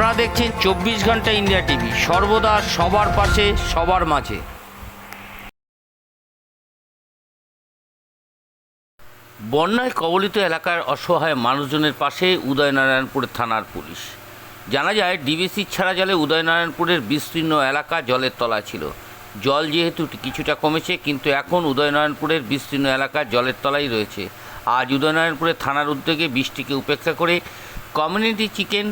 আপনারা দেখছেন চব্বিশ ঘণ্টা ইন্ডিয়া টিভি। সর্বদা সবার পাশে, সবার মাঝে। বন্যায় কবলিত এলাকার অসহায় মানুষজনের পাশে উদয়নারায়ণপুর থানার পুলিশ। জানা যায়, ডিবিসি ছাড়া জলে উদয়নারায়ণপুরের বিস্তীর্ণ এলাকা জলের তলায় ছিল। জল যেহেতু কিছুটা কমেছে, কিন্তু এখন উদয়নারায়ণপুরের বিস্তীর্ণ এলাকা জলের তলাই রয়েছে। আজ উদয়নারায়ণপুরের থানার উদ্যোগে বৃষ্টিকে উপেক্ষা করে কমিউনিটি চিকেন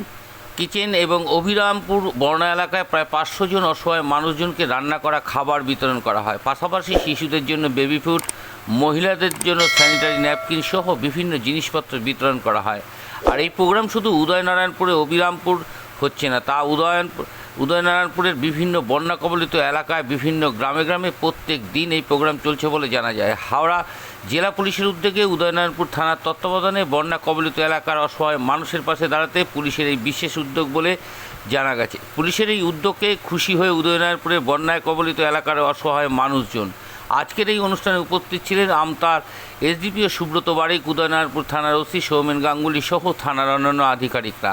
কিচেন এবং অভিরামপুর বর্ণা এলাকায় প্রায় পাঁচশো জন অসহায় মানুষজনকে রান্না করা খাবার বিতরণ করা হয়। পাশাপাশি শিশুদের জন্য বেবি ফুড মহিলাদের জন্য স্যানিটারি ন্যাপকিন সহ বিভিন্ন জিনিসপত্র বিতরণ করা হয়। আর এই প্রোগ্রাম শুধু উদয়নারায়ণপুরে অভিরামপুর হচ্ছে না, তা উদয়নপুর উদয়নারায়ণপুরের বিভিন্ন বন্যা কবলিত এলাকায় বিভিন্ন গ্রামে গ্রামে প্রত্যেক দিন এই প্রোগ্রাম চলছে বলে জানা যায়। হাওড়া জেলা পুলিশের উদ্যোগে উদয়নারায়ণপুর থানার তত্ত্বাবধানে বন্যা কবলিত এলাকার অসহায় মানুষের পাশে দাঁড়াতে পুলিশের এই বিশেষ উদ্যোগ বলে জানা গেছে। পুলিশের এই উদ্যোগে খুশি হয়ে উদয়নারায়ণপুরের বন্যায় কবলিত এলাকার অসহায় মানুষজন। আজকের এই অনুষ্ঠানে উপস্থিত ছিলেন আমতার এসডিপিও সুব্রত বারিক, উদয়নারায়ণপুর থানার ওসি সৌমেন গাঙ্গুলি সহ থানার অন্যান্য আধিকারিকরা।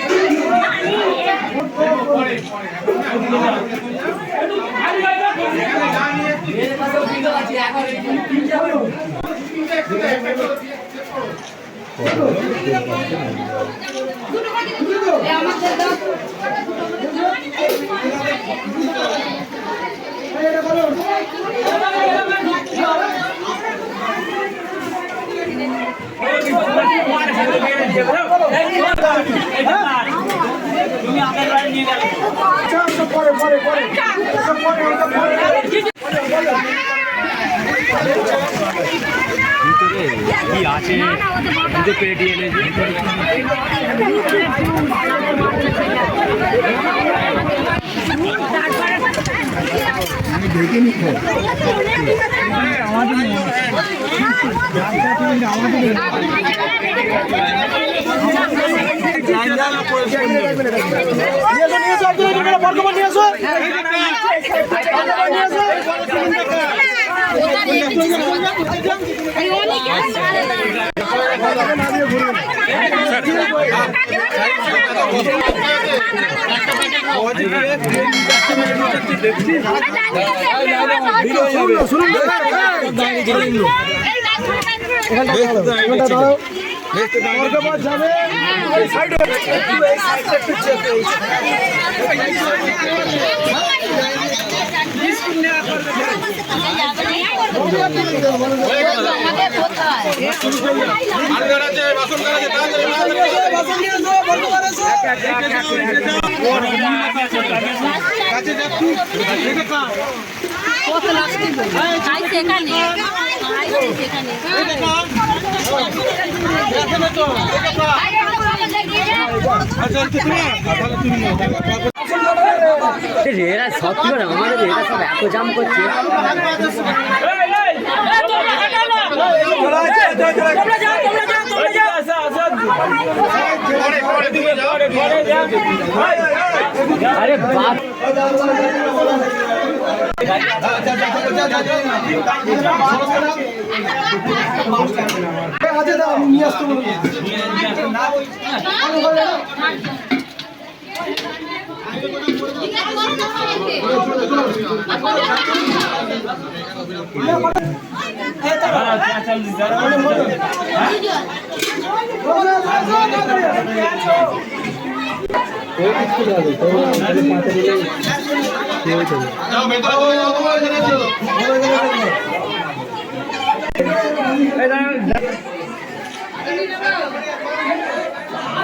তো ওটা স্যারকে বলতে আমাদের দাও আচ্ছা, আচ্ছা, পরে পরে পরে পরে পরে কি আছে? দুটো পেটি এনেছি নিয়ে এসো নিয়ে এসো একজন একজন নিয়ে এসো বর্গমান নিয়ে এসো এখানটা দাও বর্গমান যাবে এই সাইডে এই সাইডটা একটু চেক এই এরা সত্যি আমাদের এরা সব এত জাম করছে। আরে বাপ। আছে আমি নিয়ে আসতে বলব যাদের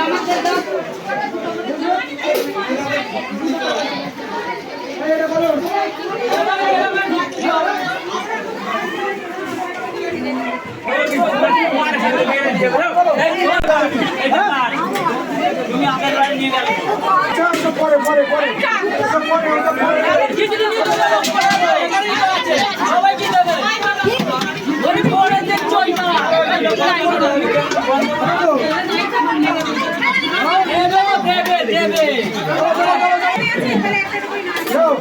আমাকে দাও। আচ্ছা, আচ্ছা, পরে পরে পরে পরে তাহলে একটা করে না। যাও। এ